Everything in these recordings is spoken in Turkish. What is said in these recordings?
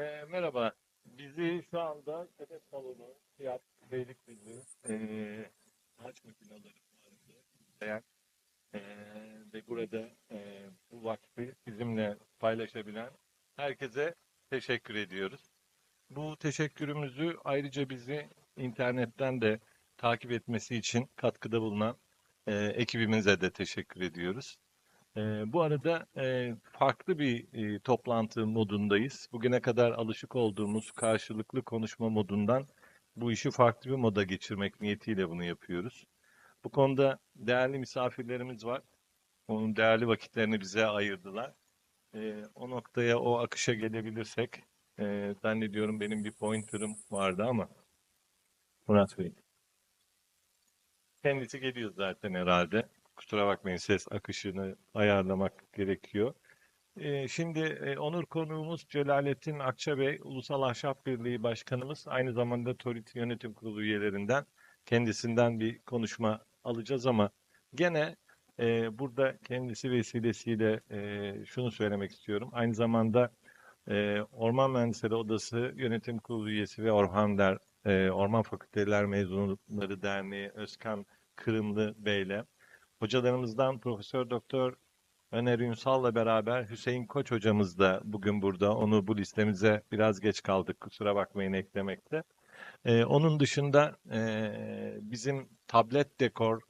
E, merhaba. Bizi şu anda Sepet Salonu, Fiyat, Beylikdüzü, e, ağaç makineleri fuarında izleyen e, ve burada e, bu vakfı bizimle paylaşabilen herkese teşekkür ediyoruz. Bu teşekkürümüzü ayrıca bizi internetten de takip etmesi için katkıda bulunan e, ekibimize de teşekkür ediyoruz. E, bu arada e, farklı bir e, toplantı modundayız. Bugüne kadar alışık olduğumuz karşılıklı konuşma modundan bu işi farklı bir moda geçirmek niyetiyle bunu yapıyoruz. Bu konuda değerli misafirlerimiz var. Onun değerli vakitlerini bize ayırdılar. E, o noktaya, o akışa gelebilirsek, e, zannediyorum benim bir pointer'ım vardı ama Murat Bey. Kendisi geliyor zaten herhalde. Kusura bakmayın ses akışını ayarlamak gerekiyor. Ee, şimdi e, onur konuğumuz Celalettin Akçabey, Ulusal Ahşap Birliği Başkanımız, aynı zamanda TORİT Yönetim Kurulu üyelerinden kendisinden bir konuşma alacağız ama gene e, burada kendisi vesilesiyle e, şunu söylemek istiyorum. Aynı zamanda e, Orman Mühendisleri Odası Yönetim Kurulu üyesi ve Orhan Der, e, Orman Fakülteler Mezunları Derneği Özkan Kırımlı Bey'le hocalarımızdan Profesör Doktor Öner Ünsal'la beraber Hüseyin Koç hocamız da bugün burada. Onu bu listemize biraz geç kaldık. Kusura bakmayın eklemekte. Ee, onun dışında e, bizim tablet dekor,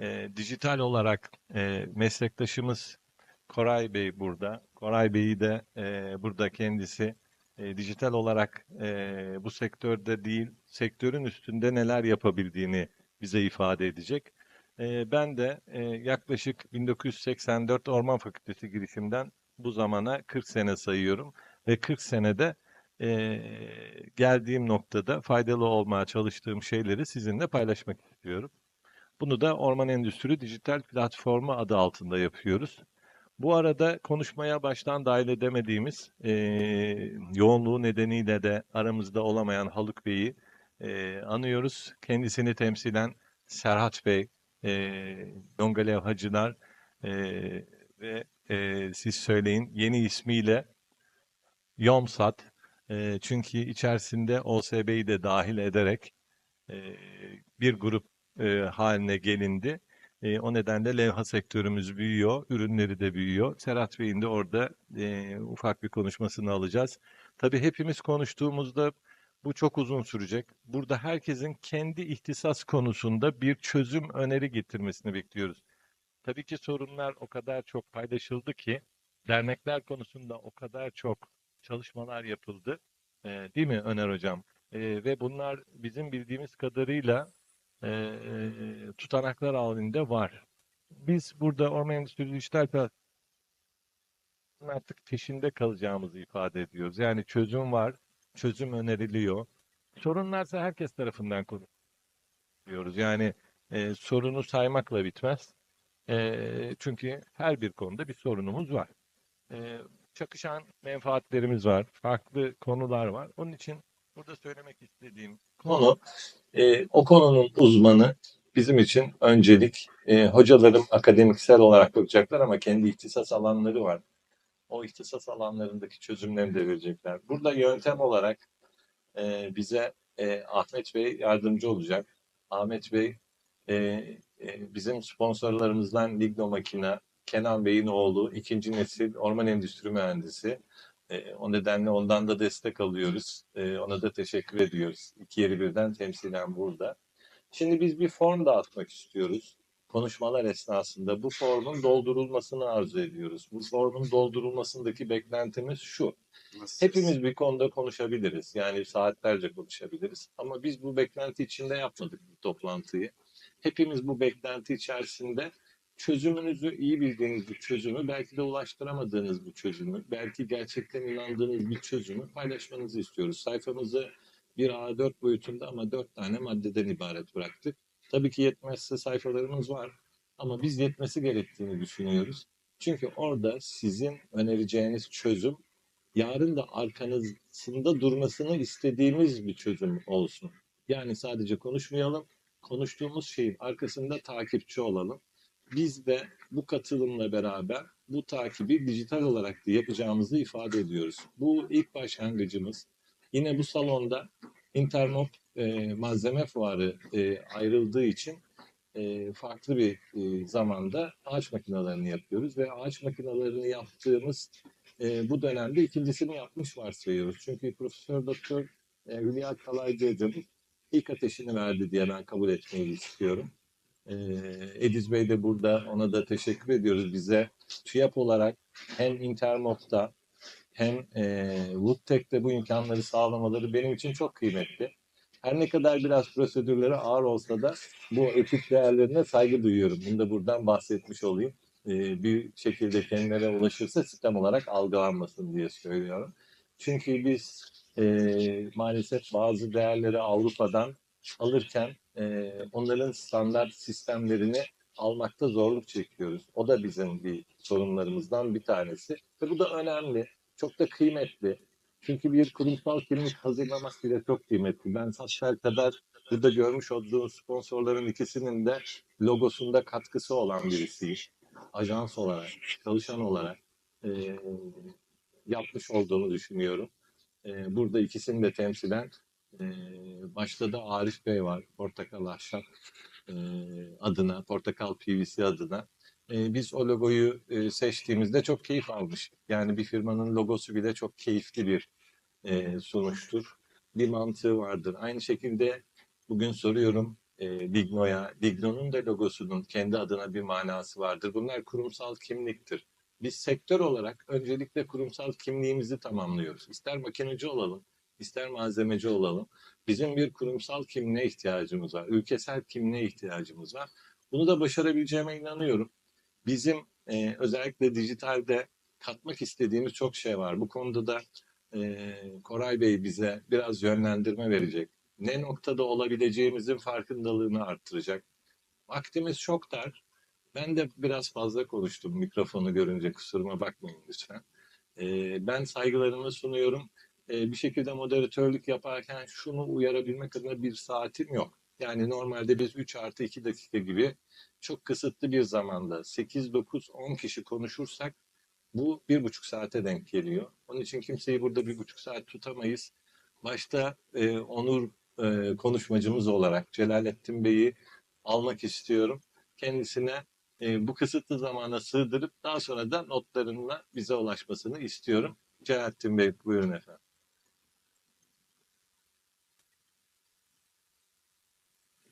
e, dijital olarak e, meslektaşımız Koray Bey burada. Koray Bey'i de e, burada kendisi e, dijital olarak e, bu sektörde değil, sektörün üstünde neler yapabildiğini bize ifade edecek. Ben de yaklaşık 1984 Orman Fakültesi girişimden bu zamana 40 sene sayıyorum ve 40 senede e, geldiğim noktada faydalı olmaya çalıştığım şeyleri sizinle paylaşmak istiyorum. Bunu da Orman Endüstri Dijital Platformu adı altında yapıyoruz. Bu arada konuşmaya baştan dahil edemediğimiz e, yoğunluğu nedeniyle de aramızda olamayan Haluk Bey'i e, anıyoruz. Kendisini temsilen Serhat Bey, e, Dongalev Hacılar e, ve e, siz söyleyin yeni ismiyle Yomsat. E, çünkü içerisinde OSB'yi de dahil ederek e, bir grup e, haline gelindi. E, o nedenle levha sektörümüz büyüyor, ürünleri de büyüyor. Serhat Bey'in de orada e, ufak bir konuşmasını alacağız. Tabii hepimiz konuştuğumuzda bu çok uzun sürecek. Burada herkesin kendi ihtisas konusunda bir çözüm öneri getirmesini bekliyoruz. Tabii ki sorunlar o kadar çok paylaşıldı ki dernekler konusunda o kadar çok çalışmalar yapıldı. E, değil mi Öner Hocam? E, ve bunlar bizim bildiğimiz kadarıyla e, tutanaklar halinde var. Biz burada Orman Endüstri Dijital Platformu artık peşinde kalacağımızı ifade ediyoruz. Yani çözüm var, çözüm öneriliyor. Sorunlarsa herkes tarafından konuşuyoruz. Yani e, sorunu saymakla bitmez. E, çünkü her bir konuda bir sorunumuz var. E, çakışan menfaatlerimiz var, farklı konular var. Onun için burada söylemek istediğim konu e, o konunun uzmanı bizim için öncelik. E, hocalarım akademiksel olarak bakacaklar ama kendi ihtisas alanları var. O ihtisas alanlarındaki çözümlerini de verecekler. Burada yöntem olarak e, bize e, Ahmet Bey yardımcı olacak. Ahmet Bey e, e, bizim sponsorlarımızdan Ligno Makina, Kenan Bey'in oğlu, ikinci nesil orman endüstri mühendisi. E, o nedenle ondan da destek alıyoruz. E, ona da teşekkür ediyoruz. İki yeri birden temsilen burada. Şimdi biz bir form dağıtmak istiyoruz. Konuşmalar esnasında bu formun doldurulmasını arzu ediyoruz. Bu formun doldurulmasındaki beklentimiz şu. Hepimiz bir konuda konuşabiliriz. Yani saatlerce konuşabiliriz. Ama biz bu beklenti içinde yapmadık bu toplantıyı. Hepimiz bu beklenti içerisinde çözümünüzü iyi bildiğiniz bir çözümü, belki de ulaştıramadığınız bir çözümü, belki gerçekten inandığınız bir çözümü paylaşmanızı istiyoruz. Sayfamızı bir A4 boyutunda ama dört tane maddeden ibaret bıraktık. Tabii ki yetmezse sayfalarımız var ama biz yetmesi gerektiğini düşünüyoruz. Çünkü orada sizin önereceğiniz çözüm yarın da arkanızda durmasını istediğimiz bir çözüm olsun. Yani sadece konuşmayalım, konuştuğumuz şeyin arkasında takipçi olalım. Biz de bu katılımla beraber bu takibi dijital olarak da yapacağımızı ifade ediyoruz. Bu ilk başlangıcımız. Yine bu salonda Intermop e, malzeme fuarı e, ayrıldığı için e, farklı bir e, zamanda ağaç makinalarını yapıyoruz ve ağaç makinalarını yaptığımız e, bu dönemde ikincisini yapmış varsayıyoruz. Çünkü Profesör Doktor e, Hülya Kalaycı hocamız ilk ateşini verdi diye ben kabul etmeyi istiyorum. E, Ediz Bey de burada ona da teşekkür ediyoruz bize. TÜYAP olarak hem Intermop'ta hem e, Woodtech'te bu imkanları sağlamaları benim için çok kıymetli. Her ne kadar biraz prosedürleri ağır olsa da bu etik değerlerine saygı duyuyorum. Bunu da buradan bahsetmiş olayım. Ee, bir şekilde kendilerine ulaşırsa sistem olarak algılanmasın diye söylüyorum. Çünkü biz e, maalesef bazı değerleri Avrupa'dan alırken e, onların standart sistemlerini almakta zorluk çekiyoruz. O da bizim bir sorunlarımızdan bir tanesi. Ve bu da önemli. Çok da kıymetli. Çünkü bir kurumsal kimlik hazırlamak bile çok kıymetli. Ben saçlar kadar burada görmüş olduğunuz sponsorların ikisinin de logosunda katkısı olan birisiyim. Ajans olarak, çalışan olarak e, yapmış olduğunu düşünüyorum. E, burada ikisini de temsilen e, başta da Arif Bey var, Portakal Ahşap e, adına, Portakal PVC adına. E, biz o logoyu e, seçtiğimizde çok keyif almış. Yani bir firmanın logosu bile çok keyifli bir e, sonuçtur. Bir mantığı vardır. Aynı şekilde bugün soruyorum e, Digno'ya. Digno'nun da logosunun kendi adına bir manası vardır. Bunlar kurumsal kimliktir. Biz sektör olarak öncelikle kurumsal kimliğimizi tamamlıyoruz. İster makineci olalım, ister malzemeci olalım. Bizim bir kurumsal kimliğe ihtiyacımız var. Ülkesel kimliğe ihtiyacımız var. Bunu da başarabileceğime inanıyorum. Bizim e, özellikle dijitalde katmak istediğimiz çok şey var. Bu konuda da e, Koray Bey bize biraz yönlendirme verecek. Ne noktada olabileceğimizin farkındalığını arttıracak. Vaktimiz çok dar. Ben de biraz fazla konuştum mikrofonu görünce kusuruma bakmayın lütfen. E, ben saygılarımı sunuyorum. E, bir şekilde moderatörlük yaparken şunu uyarabilmek adına bir saatim yok. Yani normalde biz 3 artı 2 dakika gibi çok kısıtlı bir zamanda 8, 9, 10 kişi konuşursak bu bir buçuk saate denk geliyor. Onun için kimseyi burada bir buçuk saat tutamayız. Başta e, Onur e, konuşmacımız olarak Celalettin Bey'i almak istiyorum. Kendisine e, bu kısıtlı zamana sığdırıp daha sonra da notlarınla bize ulaşmasını istiyorum. Celalettin Bey buyurun efendim.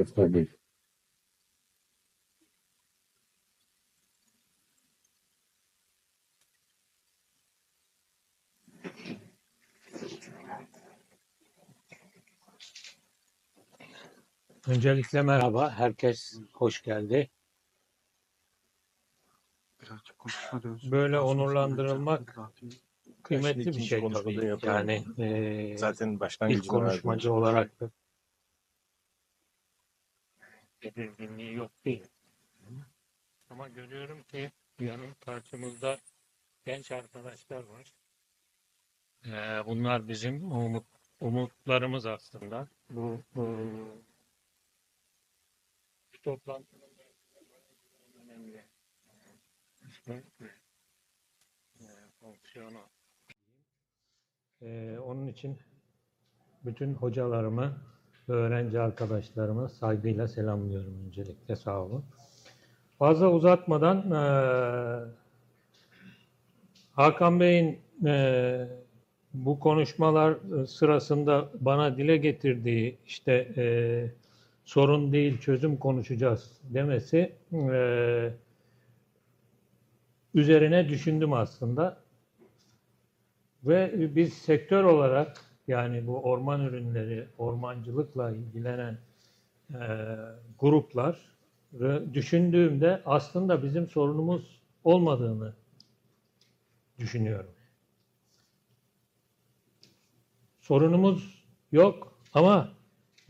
Efendim. Öncelikle merhaba, herkes hoş geldi. Birazcık konuşma diyoruz. Böyle onurlandırılmak Kıymetli bir şey tabii. Yani eee Zaten başlangıcını ilk konuşmacı olarak da belirginliği yok değil. Ama görüyorum ki yanım karşımızda genç arkadaşlar var. Eee, bunlar bizim umut, umutlarımız aslında. Bu, bu toplantının önemli eee, fonksiyonu. Ee, onun için bütün hocalarımı ve öğrenci arkadaşlarımı saygıyla selamlıyorum öncelikle. Sağ olun. Fazla uzatmadan eee, Hakan Bey'in eee, bu konuşmalar sırasında bana dile getirdiği işte eee, sorun değil çözüm konuşacağız demesi eee, üzerine düşündüm aslında. Ve biz sektör olarak yani bu orman ürünleri, ormancılıkla ilgilenen e, gruplar düşündüğümde aslında bizim sorunumuz olmadığını düşünüyorum. Sorunumuz yok ama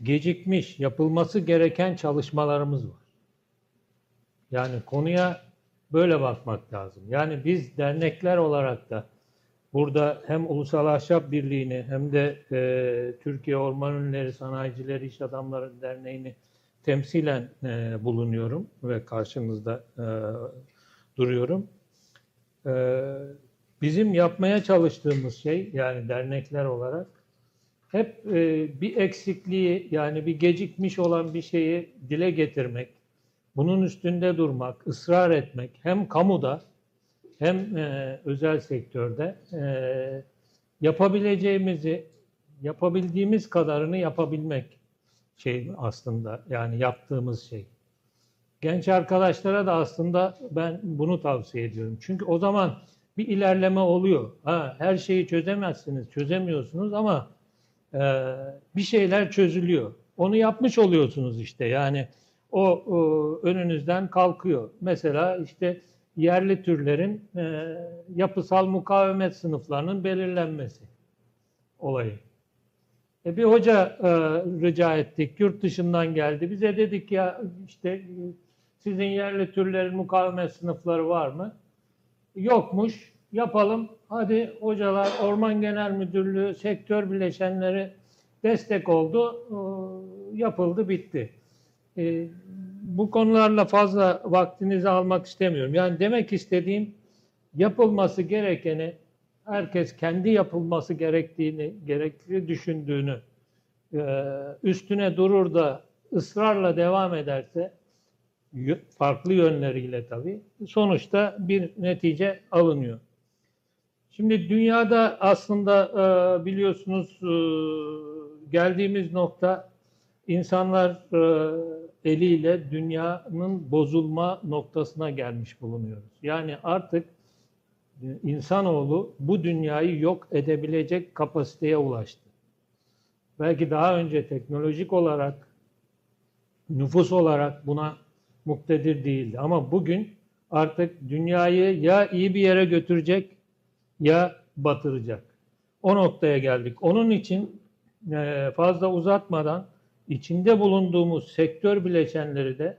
gecikmiş, yapılması gereken çalışmalarımız var. Yani konuya böyle bakmak lazım. Yani biz dernekler olarak da Burada hem Ulusal Ahşap Birliği'ni hem de e, Türkiye Orman Ürünleri Sanayicileri İş Adamları Derneği'ni temsilen e, bulunuyorum ve karşınızda e, duruyorum. Ee, bizim yapmaya çalıştığımız şey yani dernekler olarak hep e, bir eksikliği yani bir gecikmiş olan bir şeyi dile getirmek, bunun üstünde durmak, ısrar etmek hem kamuda hem e, özel sektörde e, yapabileceğimizi, yapabildiğimiz kadarını yapabilmek şey aslında yani yaptığımız şey. Genç arkadaşlara da aslında ben bunu tavsiye ediyorum. Çünkü o zaman bir ilerleme oluyor. Ha, her şeyi çözemezsiniz, çözemiyorsunuz ama e, bir şeyler çözülüyor. Onu yapmış oluyorsunuz işte. Yani o, o önünüzden kalkıyor. Mesela işte yerli türlerin e, yapısal mukavemet sınıflarının belirlenmesi olayı. E bir hoca e, rica ettik, yurt dışından geldi. Bize dedik ya işte sizin yerli türlerin mukavemet sınıfları var mı? Yokmuş. Yapalım. Hadi hocalar, Orman Genel Müdürlüğü, sektör bileşenleri destek oldu. E, yapıldı, bitti. E, bu konularla fazla vaktinizi almak istemiyorum. Yani demek istediğim yapılması gerekeni herkes kendi yapılması gerektiğini, gerekli düşündüğünü e, üstüne durur da ısrarla devam ederse farklı yönleriyle tabii sonuçta bir netice alınıyor. Şimdi dünyada aslında e, biliyorsunuz e, geldiğimiz nokta insanlar eliyle dünyanın bozulma noktasına gelmiş bulunuyoruz. Yani artık e, insanoğlu bu dünyayı yok edebilecek kapasiteye ulaştı. Belki daha önce teknolojik olarak, nüfus olarak buna muktedir değildi. Ama bugün artık dünyayı ya iyi bir yere götürecek ya batıracak. O noktaya geldik. Onun için e, fazla uzatmadan içinde bulunduğumuz sektör bileşenleri de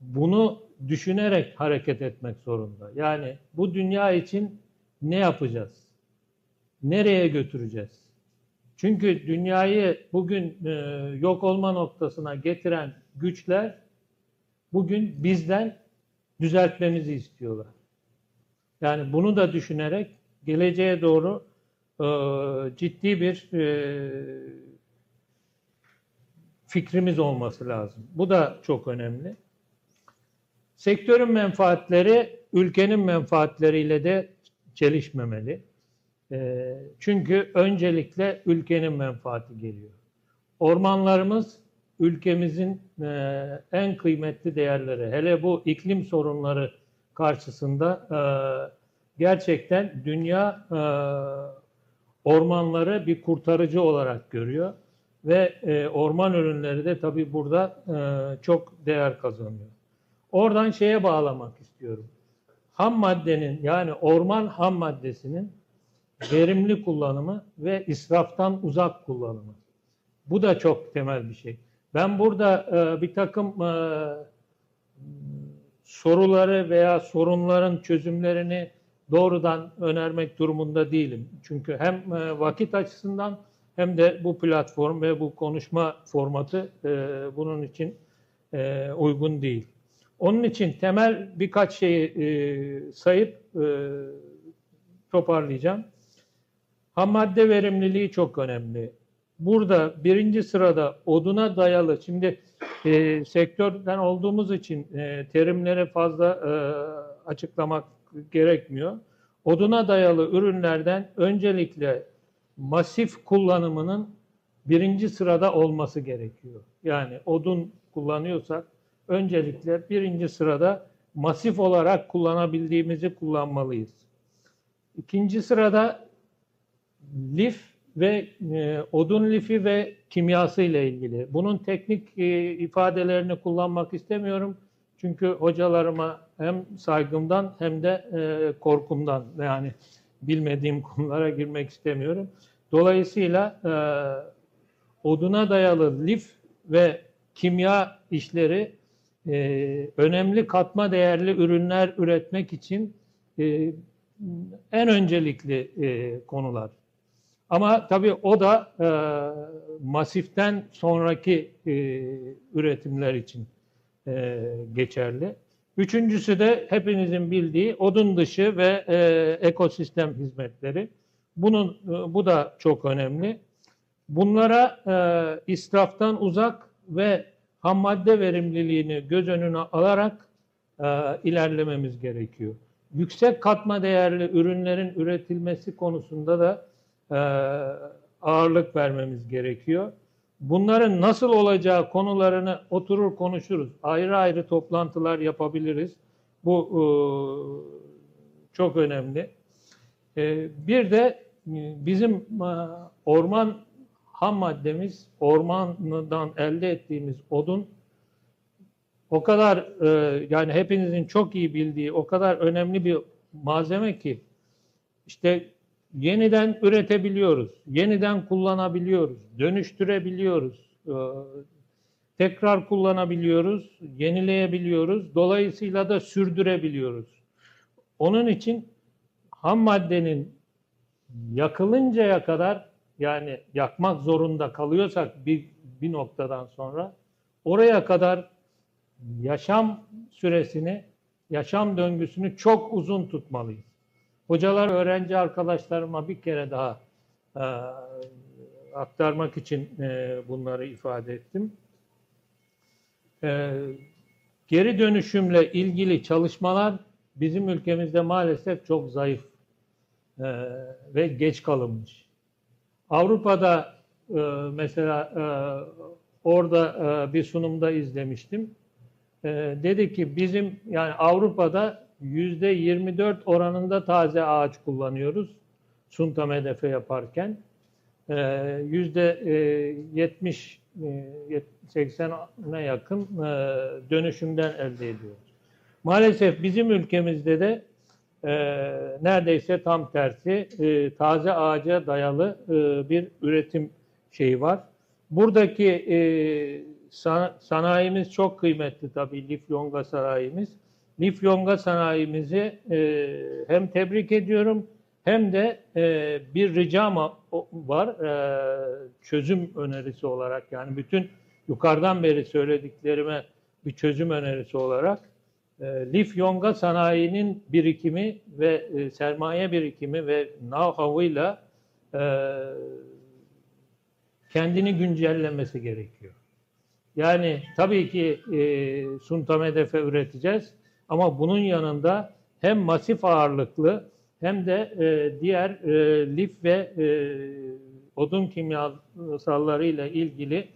bunu düşünerek hareket etmek zorunda. Yani bu dünya için ne yapacağız? Nereye götüreceğiz? Çünkü dünyayı bugün e, yok olma noktasına getiren güçler bugün bizden düzeltmemizi istiyorlar. Yani bunu da düşünerek geleceğe doğru e, ciddi bir e, fikrimiz olması lazım. Bu da çok önemli. Sektörün menfaatleri ülkenin menfaatleriyle de çelişmemeli. E, çünkü öncelikle ülkenin menfaati geliyor. Ormanlarımız ülkemizin e, en kıymetli değerleri. Hele bu iklim sorunları karşısında e, gerçekten dünya e, ormanları bir kurtarıcı olarak görüyor ve e, orman ürünleri de tabii burada e, çok değer kazanıyor. Oradan şeye bağlamak istiyorum. Ham maddenin yani orman ham maddesinin verimli kullanımı ve israftan uzak kullanımı. Bu da çok temel bir şey. Ben burada e, bir takım e, soruları veya sorunların çözümlerini doğrudan önermek durumunda değilim. Çünkü hem e, vakit açısından hem de bu platform ve bu konuşma formatı e, bunun için e, uygun değil. Onun için temel birkaç şeyi e, sayıp e, toparlayacağım. Ham madde verimliliği çok önemli. Burada birinci sırada oduna dayalı, şimdi e, sektörden olduğumuz için e, terimleri fazla e, açıklamak gerekmiyor. Oduna dayalı ürünlerden öncelikle masif kullanımının birinci sırada olması gerekiyor. Yani odun kullanıyorsak öncelikle birinci sırada masif olarak kullanabildiğimizi kullanmalıyız. İkinci sırada lif ve e, odun lifi ve kimyası ile ilgili. Bunun teknik e, ifadelerini kullanmak istemiyorum. Çünkü hocalarıma hem saygımdan hem de e, korkumdan yani bilmediğim konulara girmek istemiyorum. Dolayısıyla e, oduna dayalı lif ve kimya işleri e, önemli katma değerli ürünler üretmek için e, en öncelikli e, konular. Ama tabii o da e, masiften sonraki e, üretimler için e, geçerli. Üçüncüsü de hepinizin bildiği odun dışı ve e, ekosistem hizmetleri. Bunun e, bu da çok önemli. Bunlara e, israftan uzak ve ham madde verimliliğini göz önüne alarak e, ilerlememiz gerekiyor. Yüksek katma değerli ürünlerin üretilmesi konusunda da e, ağırlık vermemiz gerekiyor. Bunların nasıl olacağı konularını oturur konuşuruz. Ayrı ayrı toplantılar yapabiliriz. Bu e, çok önemli. E, bir de e, bizim orman ham maddemiz, ormandan elde ettiğimiz odun o kadar yani hepinizin çok iyi bildiği o kadar önemli bir malzeme ki işte yeniden üretebiliyoruz, yeniden kullanabiliyoruz, dönüştürebiliyoruz, e, tekrar kullanabiliyoruz, yenileyebiliyoruz. Dolayısıyla da sürdürebiliyoruz. Onun için ham maddenin yakılıncaya kadar yani yakmak zorunda kalıyorsak bir, bir noktadan sonra oraya kadar yaşam süresini, yaşam döngüsünü çok uzun tutmalıyız. Hocalar, öğrenci arkadaşlarıma bir kere daha e, aktarmak için e, bunları ifade ettim. E, geri dönüşümle ilgili çalışmalar bizim ülkemizde maalesef çok zayıf e, ve geç kalınmış. Avrupa'da e, mesela e, orada e, bir sunumda izlemiştim. E, dedi ki bizim yani Avrupa'da 24 oranında taze ağaç kullanıyoruz sunta medefe yaparken. E, Yüzde e, 70 e, 80'e yakın e, dönüşümden elde ediyoruz. Maalesef bizim ülkemizde de e, neredeyse tam tersi e, taze ağaca dayalı e, bir üretim şeyi var. Buradaki e, san- sanayimiz çok kıymetli tabii lif yonga sanayimiz. Lif yonga sanayimizi e, hem tebrik ediyorum hem de e, bir ricam var e, çözüm önerisi olarak yani bütün yukarıdan beri söylediklerime bir çözüm önerisi olarak e, lif yonga sanayinin birikimi ve e, sermaye birikimi ve know-how'ıyla e, kendini güncellemesi gerekiyor. Yani tabii ki e, sunta medefe üreteceğiz ama bunun yanında hem masif ağırlıklı hem de e, diğer e, lif ve e, odun kimyasallarıyla ilgili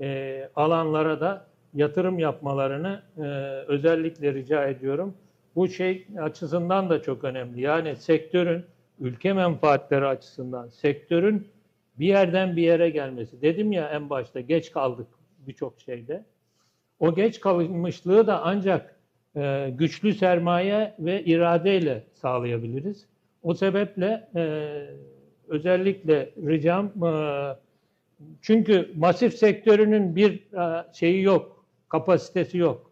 e, alanlara da yatırım yapmalarını e, özellikle rica ediyorum. Bu şey açısından da çok önemli. Yani sektörün ülke menfaatleri açısından sektörün bir yerden bir yere gelmesi. Dedim ya en başta geç kaldık birçok şeyde. O geç kalmışlığı da ancak e, güçlü sermaye ve iradeyle sağlayabiliriz. O sebeple e, özellikle ricam e, çünkü masif sektörünün bir şeyi yok, kapasitesi yok.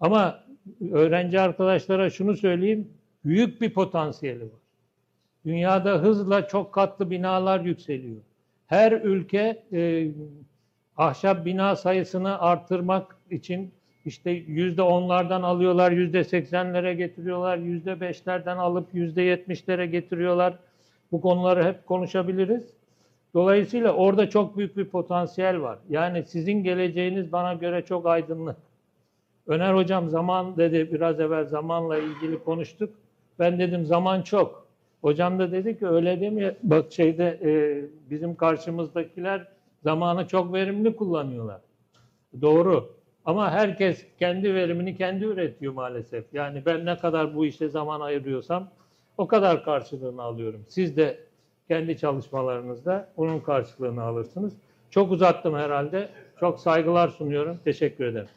Ama öğrenci arkadaşlara şunu söyleyeyim, büyük bir potansiyeli var. Dünyada hızla çok katlı binalar yükseliyor. Her ülke e, ahşap bina sayısını artırmak için işte yüzde onlardan alıyorlar, yüzde seksenlere getiriyorlar, yüzde beşlerden alıp yüzde yetmişlere getiriyorlar. Bu konuları hep konuşabiliriz. Dolayısıyla orada çok büyük bir potansiyel var. Yani sizin geleceğiniz bana göre çok aydınlık. Öner hocam zaman dedi, biraz evvel zamanla ilgili konuştuk. Ben dedim zaman çok. Hocam da dedi ki öyle demiyor. Bak şeyde e, bizim karşımızdakiler zamanı çok verimli kullanıyorlar. Doğru. Ama herkes kendi verimini kendi üretiyor maalesef. Yani ben ne kadar bu işe zaman ayırıyorsam o kadar karşılığını alıyorum. Siz de kendi çalışmalarınızda onun karşılığını alırsınız. Çok uzattım herhalde. Çok saygılar sunuyorum. Teşekkür ederim.